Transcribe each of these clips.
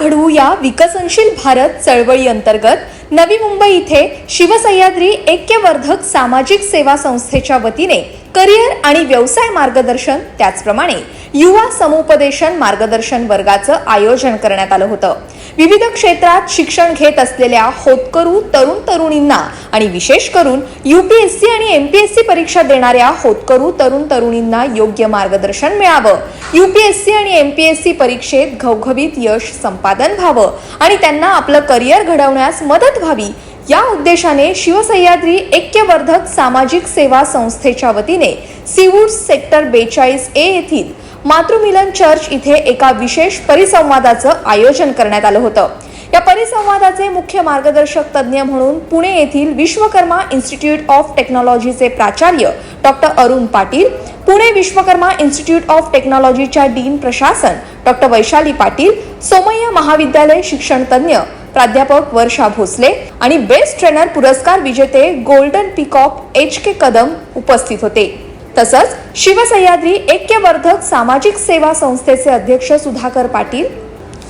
घडवू या विकसनशील भारत चळवळी अंतर्गत. नवी मुंबई इथे शिवसह्याद्री ऐक्यवर्धक सामाजिक सेवा संस्थेच्या वतीने करिअर आणि व्यवसाय मार्गदर्शन त्याचप्रमाणे. युवा समुपदेशन मार्गदर्शन वर्गाचं आयोजन करण्यात आलं होतं. विविध क्षेत्रात शिक्षण घेत असलेल्या होतकरू तरुण तरुणींना आणि विशेष करून युपीएससी आणि एमपीएससी परीक्षा देणाऱ्या होतकरू तरुण तरुणींना योग्य मार्गदर्शन मिळावं. युपीएससी आणि एमपीएससी परीक्षेत घवघवीत यश संपादन व्हावं आणि त्यांना आपलं करिअर घडवण्यास मदत व्हावी. या उद्देशाने शिवसह्याद्री ऐक्यवर्धक सामाजिक सेवा संस्थेच्या वतीने सिवूड सेक्टर बेचाळीस ए येथील मातृमिलन चर्च इथे एका विशेष परिसंवादाचं आयोजन करण्यात आलं होतं. या परिसंवादाचे मुख्य मार्गदर्शक तज्ज्ञ म्हणून पुणे येथील विश्वकर्मा इन्स्टिट्यूट ऑफ टेक्नॉलॉजीचे प्राचार्य doctor Arun Patil Pune Vishwakarma institute of टेक्नॉलॉजीच्या डीन प्रशासन डॉक्टर वैशाली पाटील सोमय्या महाविद्यालय शिक्षण तज्ज्ञ प्राध्यापक वर्षा भोसले आणि बेस्ट ट्रेनर पुरस्कार विजेते golden peacock H K Kadam उपस्थित होते. तसंच शिवसह्याद्री ऐक्यवर्धक सामाजिक सेवा संस्थेचे अध्यक्ष सुधाकर पाटील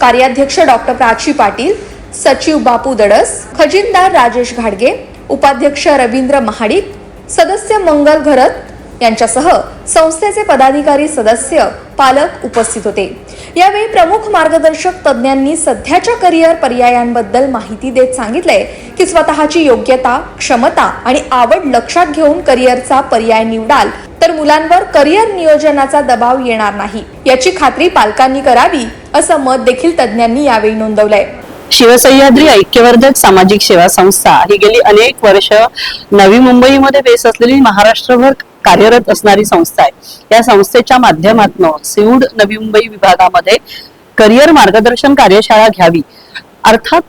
कार्याध्यक्ष डॉक्टर प्राची पाटील सचिव बापू दडस खजिनदार राजेश घाडगे उपाध्यक्ष रवींद्र महाडिक सदस्य मंगल घरत यांच्यासह संस्थेचे पदाधिकारी सदस्य पालक उपस्थित होते. यावेळी प्रमुख मार्गदर्शक तज्ज्ञांनी सध्याच्या करिअर पर्यायांबद्दल माहिती देत सांगितले की स्वतःची योग्यता क्षमता आणि आवड लक्षात घेऊन करिअरचा पर्याय निवडाल तर मुलांवर करिअर नियोजनाचा दबाव येणार नाही. याची खात्री पालकांनी करावी असं मत देखील तज्ज्ञांनी यावेळी नोंदवलंय. शिवसह्याद्री ऐक्यवर्धक सामाजिक सेवा संस्था ही गेली अनेक वर्ष नवी मुंबईमध्ये बेस असलेली महाराष्ट्रभर कार्यरत असणारी संस्था आहे. या संस्थेच्या माध्यमातून सिऊड नवी मुंबई विभागामध्ये करिअर मार्गदर्शन कार्यशाळा घ्यावी. अर्थात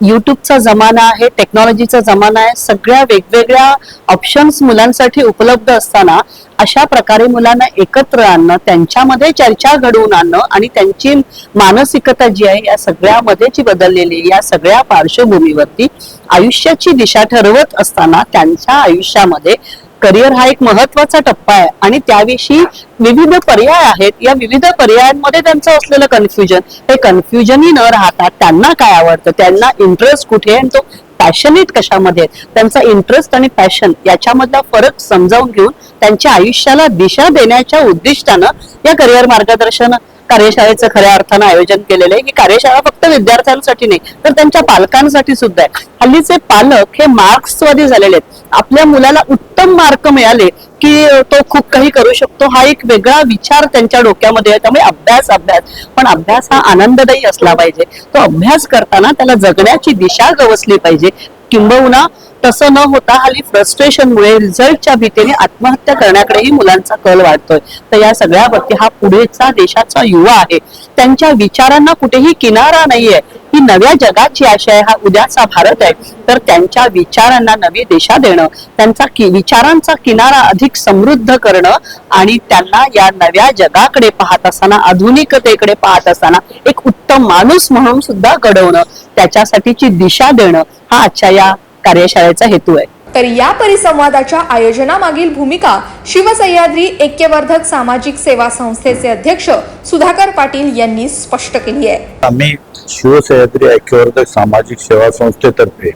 युट्यूबचा जमाना आहे टेक्नॉलॉजीचा जमाना आहे सगळ्या वेगवेगळ्या ऑप्शन्स मुलांसाठी उपलब्ध असताना अशा प्रकारे मुलांना एकत्र आणणं त्यांच्यामध्ये चर्चा घडवून आणणं आणि त्यांची मानसिकता जी आहे या सगळ्यामध्ये जी बदललेली आहे, या सगळ्या पार्श्वभूमीवरती आयुष्याची दिशा ठरवत असताना त्यांच्या आयुष्यामध्ये करिअर हा एक महत्त्वाचा टप्पा आहे. आणि त्याविषयी विविध पर्याय आहेत. या विविध पर्यायांमध्ये त्यांचं असलेलं कन्फ्युजन हे कन्फ्युजनही न राहता त्यांना काय आवडतं? त्यांना इंटरेस्ट कुठे आहे? आणि तो पॅशनेट कशामध्ये त्यांचा इंटरेस्ट आणि पॅशन याच्यामधला फरक समजावून घेऊन त्यांच्या आयुष्याला दिशा देण्याच्या उद्दिष्टानं या करिअर मार्गदर्शन कार्यशाळेचं खऱ्या अर्थानं आयोजन केलेलं आहे की कार्यशाळा फक्त विद्यार्थ्यांसाठी नाही तर त्यांच्या पालकांसाठी सुद्धा आहे. हल्लीचे पालक हे मार्क्सवादी झालेले आहेत. आपल्या मुलाला उत्तम मार्क मिळाले की तो खूप काही करू शकतो हा एक वेगळा विचार त्यांच्या डोक्यामध्ये आहे. त्यामुळे अभ्यास अभ्यास. पण अभ्यास हा आनंददायी असला पाहिजे. तो अभ्यास करताना त्याला जगण्याची दिशा गवसली पाहिजे. किंबहुना तसं न होता हल्ली फ्रस्ट्रेशनमुळे रिझल्टच्या भीतीने आत्महत्या करण्याकडेही मुलांचा कल वाढतोय. तर या सगळ्यावरती हा पुढेचा देशाचा युवा आहे. त्यांच्या विचारांना कुठेही किनारा नाहीये. ही नव्या जगाची आशा आहे हा उद्याचा भारत आहे. तर त्यांच्या विचारांना नवी दिशा देणं त्यांचा कि- विचारांचा किनारा अधिक समृद्ध करणं आणि त्यांना या नव्या जगाकडे पाहत असताना आधुनिकतेकडे पाहत असताना एक उत्तम माणूस म्हणून सुद्धा घडवणं त्याच्यासाठीची दिशा देणं हा आजच्या या कार्यशाळेचा हेतू आहे. तर या परिसंवादाच्या आयोजनामागील भूमिका शिवसह्याद्री ऐक्यवर्धक सामाजिक सेवा संस्थेचे अध्यक्ष सुधाकर पाटील यांनी स्पष्ट केली आहे. आम्ही शिवसह्याद्री ऐक्यवर्धक सामाजिक सेवा संस्थेतर्फे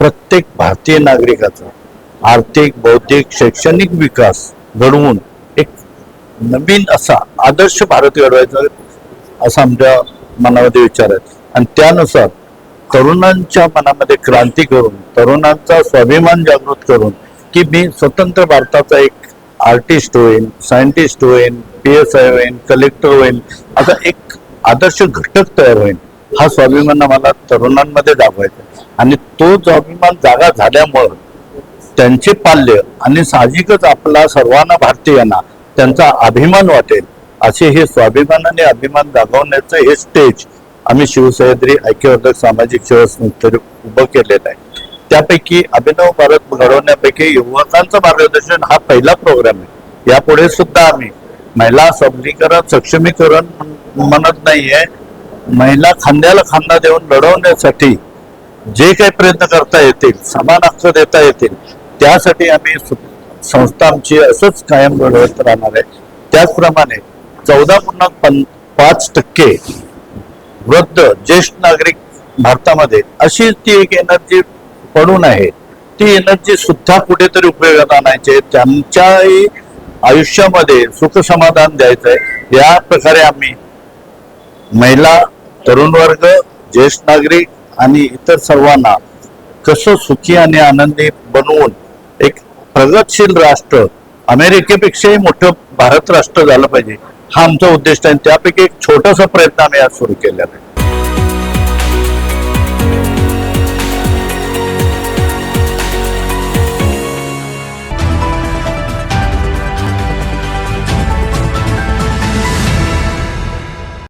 प्रत्येक भारतीय नागरिकाचा आर्थिक बौद्धिक शैक्षणिक विकास घडवून एक नवीन असा आदर्श भारत घडवायचा असा आमच्या मनामध्ये विचार आहे. आणि त्यानुसार तरुणांच्या मनामध्ये क्रांती करून तरुणांचा स्वाभिमान जागृत करून की मी स्वतंत्र भारताचा एक आर्टिस्ट होईन सायंटिस्ट होईन पी एस आय होईन कलेक्टर होईन असा एक आदर्श घटक तयार होईल हा स्वाभिमान आम्हाला तरुणांमध्ये दाखवायचा आणि तो स्वाभिमान जागा झाल्यामुळं त्यांचे पाल्य आणि साहजिकच आपला सर्वांना भारतीयांना त्यांचा अभिमान वाटेल असे हे स्वाभिमान आणि अभिमान दाखवण्याचं हे स्टेज आम्ही शिवसह्याद्री ऐक्यवर्धक सामाजिक सेवा संस्थेने उभं केलेलं आहे. त्यापैकी अभिनव भारत घडवण्यापैकी युवकांचं मार्गदर्शन हा पहिला प्रोग्राम आहे. यापुढे सुद्धा आम्ही महिला सबलीकरण सक्षमीकरण म्हणत नाहीये. महिला खांद्याला खांदा देऊन लढवण्यासाठी जे काही प्रयत्न करता येतील समान हक्क देता येतील त्यासाठी आम्ही संस्था आमची असंच कायम लढवत राहणार आहे. त्याचप्रमाणे चौदा पूर्ण पन पाच टक्के वृद्ध ज्येष्ठ नागरिक भारतामध्ये अशी ती एक एनर्जी पडून आहे. ती एनर्जी सुद्धा कुठेतरी उपयोगात आणायची त्यांच्याही आयुष्यामध्ये सुख समाधान द्यायचंय या प्रकारे आम्ही महिला तरुण वर्ग ज्येष्ठ नागरिक आणि इतर सर्वांना कसं सुखी आणि आनंदी बनवून एक प्रगतशील राष्ट्र अमेरिकेपेक्षाही मोठं भारत राष्ट्र झालं पाहिजे. हा आमचा उद्देश आहे. त्यापैकी एक छोटासा प्रयत्न आम्ही आज सुरू केलेला आहे.